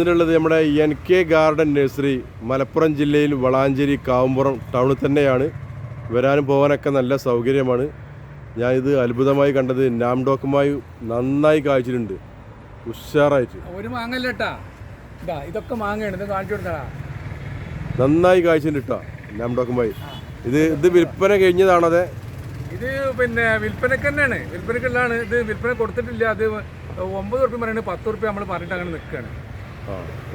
ഇതിലുള്ളത് നമ്മുടെ N K garden nursery Malappuram ജില്ലയിൽ വളാഞ്ചേരി കാവുമ്പുറം ടൗണിൽ തന്നെയാണ്. വരാനും പോകാനൊക്കെ നല്ല സൗകര്യമാണ്. ഞാനിത് അത്ഭുതമായി കണ്ടത് നാം നാംഡോക്കുമായി നന്നായി കാഴ്ചയിട്ടുണ്ട് ഉഷാറായിട്ട്. ഒരു മാങ്ങല്ല ഇതാ ഇതൊക്കെ മാങ്ങയാണ്. ഇത് കാണിച്ചു കൊടുക്കടാ നന്നായി കായ്ച്ചിട്ടുണ്ട് നാം നാംഡോക്കുമായി ഇത് ഇത് വിൽപ്പന കഴിഞ്ഞതാണോ അതെ? ഇത് പിന്നെ വിൽപ്പനക്ക് തന്നെയാണ്. വിൽപ്പനക്കുള്ളതാണ് ഇത് വിൽപ്പന കൊടുത്തിട്ടില്ല. അത് ഒമ്പത് ഉറുപ്പ്യ പറയുന്നത് പത്ത് ഉറുപ്പ്യ നമ്മൾ പറഞ്ഞിട്ട് അങ്ങനെ നിൽക്കുകയാണ്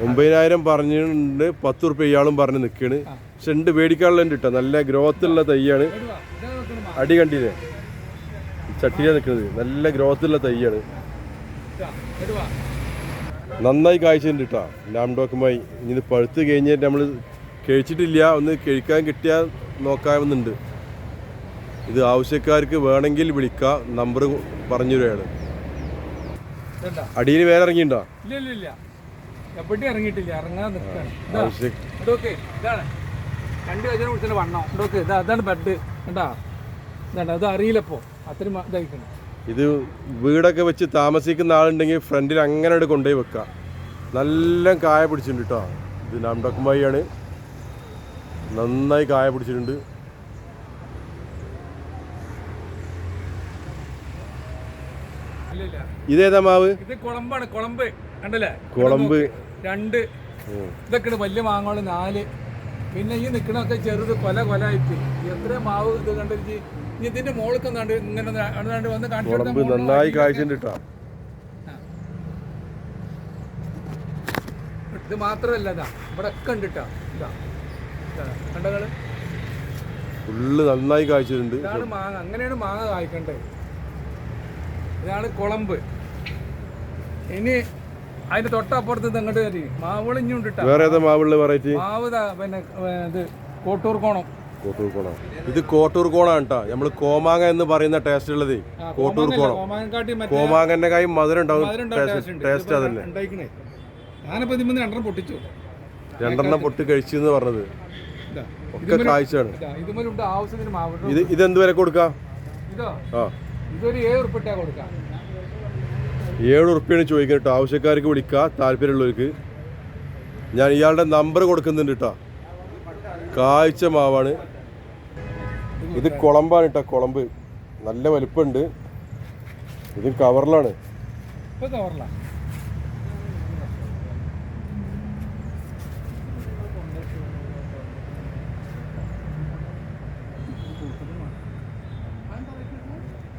ഒമ്പതിനായിരം പറഞ്ഞിട്ടുണ്ട് പത്ത് റുപ്യ ഇയാളും പറഞ്ഞ് നിൽക്കുകയാണ് പക്ഷെ ഉണ്ട് പേടിക്കാനുള്ള ഉണ്ട് കേട്ടോ നല്ല ഗ്രോത്തുള്ള തൈയാണ്. അടി കണ്ടില്ലേ? ചട്ടിയിലാണ് നിൽക്കുന്നത് നല്ല ഗ്രോത്തുള്ള തൈയാണ്. നന്നായി കാഴ്ചയുണ്ട് കേട്ടോ ലാംഡോക്കുമായി. ഇനി ഇത് പഴുത്ത് കഴിഞ്ഞിട്ട് നമ്മൾ കഴിച്ചിട്ടില്ല ഒന്ന് കഴിക്കാൻ കിട്ടിയാൽ നോക്കാമെന്നുണ്ട്. ഇത് ആവശ്യക്കാർക്ക് വേണമെങ്കിൽ വിളിക്കാം നമ്പർ പറഞ്ഞു തരുകയാണ് അടിയിൽ വേറെ ഇറങ്ങിയിട്ടുണ്ടോ? ഇല്ല ഇല്ല ഇല്ല. എവിടെ ഇറങ്ങിയിട്ടില്ല ഇറങ്ങാൻ നിൽക്കുകയാണ് ഇതൊക്കെ ഇതാണ്. രണ്ട് വണ്ണം. ഇതൊക്കെ ഇതാ അതാണ് ബെഡ് കണ്ടാ? ഇതാണ്ട് അത് അറിയില്ലപ്പോ അത്രയും ഇതായിക്കണം ഇത് വീടൊക്കെ വെച്ച് താമസിക്കുന്ന ആളുണ്ടെങ്കിൽ ഫ്രണ്ടിൽ അങ്ങനെ കൊണ്ടുപോയി വെക്കാം. നല്ല കായ പിടിച്ചിട്ടുണ്ട് കേട്ടോ ഇത് നാംഡക്കുമായിയാണ് നന്നായി കായ പിടിച്ചിട്ടുണ്ട് ഇല്ല ഇല്ല ഇതേതാ മാവ്? ഇത് കുളമ്പാണ് കുളമ്പ്. കണ്ടല്ലേ? കുളമ്പ്. രണ്ട്. ഇതൊക്കെ ഇതൊക്കെയാണ് വലിയ മാങ്ങോൾ നാല്. പിന്നെ ഈ നിൽക്കണൊക്കെ ചെറുത് കൊല കൊല ആയിട്ട് എത്ര മാവ് ഇത് കണ്ടിട്ട് ഇനി ഇതിന്റെ മോൾക്ക് കണ്ട് ഇങ്ങനെ വന്ന് കാണിച്ചു കുളമ്പ് നന്നായി കായ്ച്ചിട്ടുണ്ട് ഇത് മാത്രമല്ല ഇതാ. ഇവിടെ ഒക്കെ ഉണ്ട് കേട്ടോ ഇതാ. കണ്ടകൾ ഫുള്ള് നന്നായി മാങ്ങ. അങ്ങനെയാണ് മാങ്ങ കായ്ക്കേണ്ടത്. ഇതാണ് കുളമ്പ്. ഇനി അതിന്റെ തൊട്ടപ്പുറത്ത് ഇങ്ങോട്ട് കയറി. മാവുകൾ ഇഞ്ഞുണ്ട് കേട്ടോ വേറെ ഏതാ മാവുള്ള വെറൈറ്റി മാവ് പിന്നെ ഇത് കോട്ടൂർ കോണം. കോട്ടൂർ കോണം. ഇത് കോട്ടൂർ കോണാണ് കേട്ടോ നമ്മൾ കോമാങ്ങ എന്ന് പറയുന്ന ടേസ്റ്റ് ഉള്ളത്. കോട്ടൂർ കോണം. കോമാങ്ങന്റെ കായ് മധുരം ഉണ്ടാവും. ടേസ്റ്റ് അതന്നെ. ഞാനിപ്പോ രണ്ടെണ്ണം പൊട്ടിച്ചു. രണ്ടെണ്ണം പൊട്ടി കഴിച്ചു എന്ന് പറഞ്ഞത്. ഒക്കെ കാഴ്ചയാണ്. ഇതാ ഇതെന്ത് വരെ കൊടുക്കാം? ആ. ഇതൊരു ഏഴ് ഉറുപ്പിട്ടാ കൊടുക്കാം. ഏഴ് ഉറുപ്പ്യാണ് ചോദിക്കുന്നത് കേട്ടോ ആവശ്യക്കാർക്ക് വിളിക്കുക താല്പര്യമുള്ളവർക്ക്. ഞാൻ ഇയാളുടെ നമ്പർ കൊടുക്കുന്നുണ്ട് കേട്ടോ കാഴ്ച മാവാണ്. ഇത് കുളമ്പാണ് കേട്ടോ കുളമ്പ്. നല്ല വലുപ്പമുണ്ട് ഇത് കവറിലാണ്. ഇപ്പൊ കവറില്ല ഡയമണ്ട്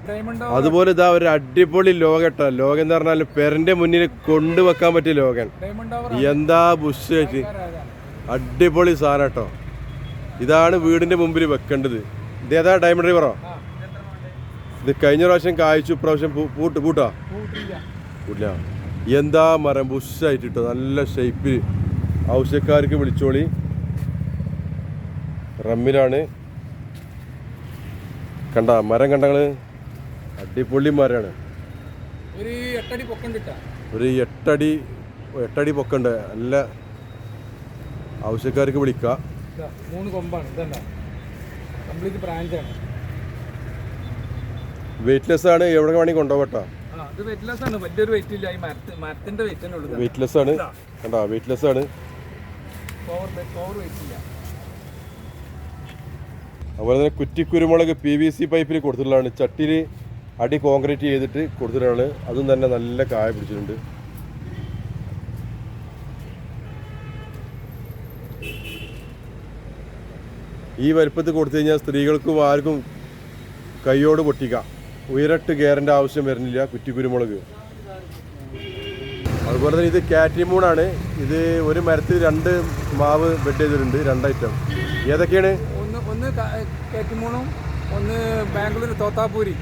അതുപോലെ ഇതാ ഒരു അടിപൊളി ലോക കേട്ടോ. ലോകം എന്ന് പറഞ്ഞാൽ പെരന്റെ മുന്നിൽ കൊണ്ടുവെക്കാൻ പറ്റിയ ലോകൻ എന്താ ബുഷ് അടിപൊളി സാധനം കേട്ടോ. ഇതാണ് വീടിന്റെ മുമ്പിൽ വെക്കേണ്ടത്. ഇതേതാ ഡയമണ്ട് റിവറോ ഇത് കഴിഞ്ഞ പ്രാവശ്യം കായ്ച്ചു ഇപ്രാവശ്യം പൂട്ട് പൂട്ടാ? പൂട്ടില്ല. എന്താ മരം? ബുഷായിട്ട് കേട്ടോ നല്ല ഷേപ്പിൽ ആവശ്യക്കാർക്ക് വിളിച്ചോളി. റമ്മിലാണ്. കണ്ട മരം കണ്ടങ്ങൾ? അടിപൊളി മരമാണ് ഒരു എട്ടടി ഒരു എട്ടടി എട്ടടി പൊക്കണ്ട്. നല്ല ആവശ്യക്കാർക്ക് വിളിക്കാം. മൂന്ന് കൊമ്പാണ്. ഇതല്ല. കംപ്ലീറ്റ് ബ്രാഞ്ചാണ്. വെയിറ്റ്ലെസ് ആണ് എവിടെ വേണമെങ്കിൽ കൊണ്ടുപോകട്ടോ. ഇത് വെയിറ്റ്ലെസ് ആണ് വലിയൊരു വെയിറ്റ് ഇല്ല ഈ മരത്ത് മരത്തിന്റെ വെയിറ്റ് തന്നെ ഉള്ളത് വെയിറ്റ്ലെസ് ആണ് കണ്ടാ വെയിറ്റ്ലെസ് ആണ് ഓവർ പവർ വെയിറ്റ് ഇല്ല അതുപോലെ തന്നെ കുറ്റി കുരുമുളക് പി വി സി പൈപ്പിൽ കൊടുത്തിട്ടുള്ളതാണ്. ചട്ടിയിൽ അടി കോൺക്രീറ്റ് ചെയ്തിട്ട് കൊടുത്തിട്ടാണ് അതും തന്നെ നല്ല കായ പിടിച്ചിട്ടുണ്ട്. ഈ വലുപ്പത്തിൽ കൊടുത്തു കഴിഞ്ഞാൽ സ്ത്രീകൾക്കും ആർക്കും കൈയോട് പൊട്ടിക്കാം. ഉയരട്ട് കയറേണ്ട ആവശ്യം വരുന്നില്ല കുറ്റി കുരുമുളക് അതുപോലെ തന്നെ ഇത് കാറ്റിമൂണാണ് ഇത് ഒരു മരത്തിൽ രണ്ട് മാവ് ബെഡ് ചെയ്തിട്ടുണ്ട് രണ്ട് ഐറ്റം ഏതൊക്കെയാണ്? ഒന്ന് ഒന്ന് കാറ്റിമൂണും ഒന്ന് ബാംഗ്ലൂർ തോത്താപൂരി.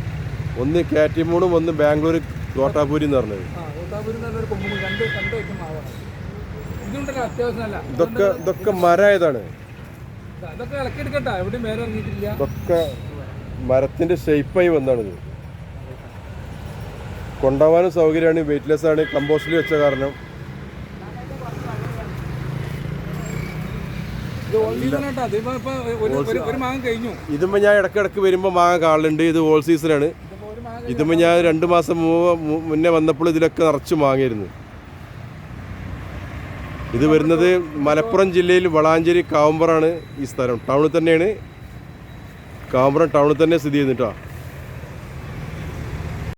ഒന്ന് കാറ്റിമൂണും ഒന്ന് ബാംഗ്ലൂർ തോട്ടാപൂരി എന്ന് പറഞ്ഞത്. ഇതൊക്കെ ഇതൊക്കെ മരമായതാണ് ഇതൊക്കെ മരത്തിന്റെ ഷേപ്പായി വന്നാണിത്. കൊണ്ടുപോകാനും സൗകര്യമാണ്. വെയിറ്റ്ലെസ് ആണ്. കമ്പോസ്റ്റിൽ വെച്ച കാരണം. ഇത് ഓൾ സീസൺ ആട്ടാ ഇതിപ്പോ ഒരു ഒരു- ഒരു മാങ്ങ കഴിഞ്ഞു. ഇതുമ്പോൾ ഞാൻ ഇടക്കിടക്ക് വരുമ്പോൾ മാങ്ങ കാണലുണ്ട്. ഇത് ഓൾ സീസണാണ് ഇതുമ്പോൾ ഞാൻ രണ്ട് മാസം മുന്നേ വന്നപ്പോൾ ഇതിലൊക്കെ നിറച്ച് വാങ്ങിയിരുന്നു ഇത് വരുന്നത് മലപ്പുറം ജില്ലയിൽ വളാഞ്ചേരി കാവുമ്പറാണ് ഈ സ്ഥലം. ടൗണിൽ തന്നെയാണ്. കാവുമ്പറം ടൗണിൽ തന്നെ സ്ഥിതി ചെയ്യുന്നിട്ടോ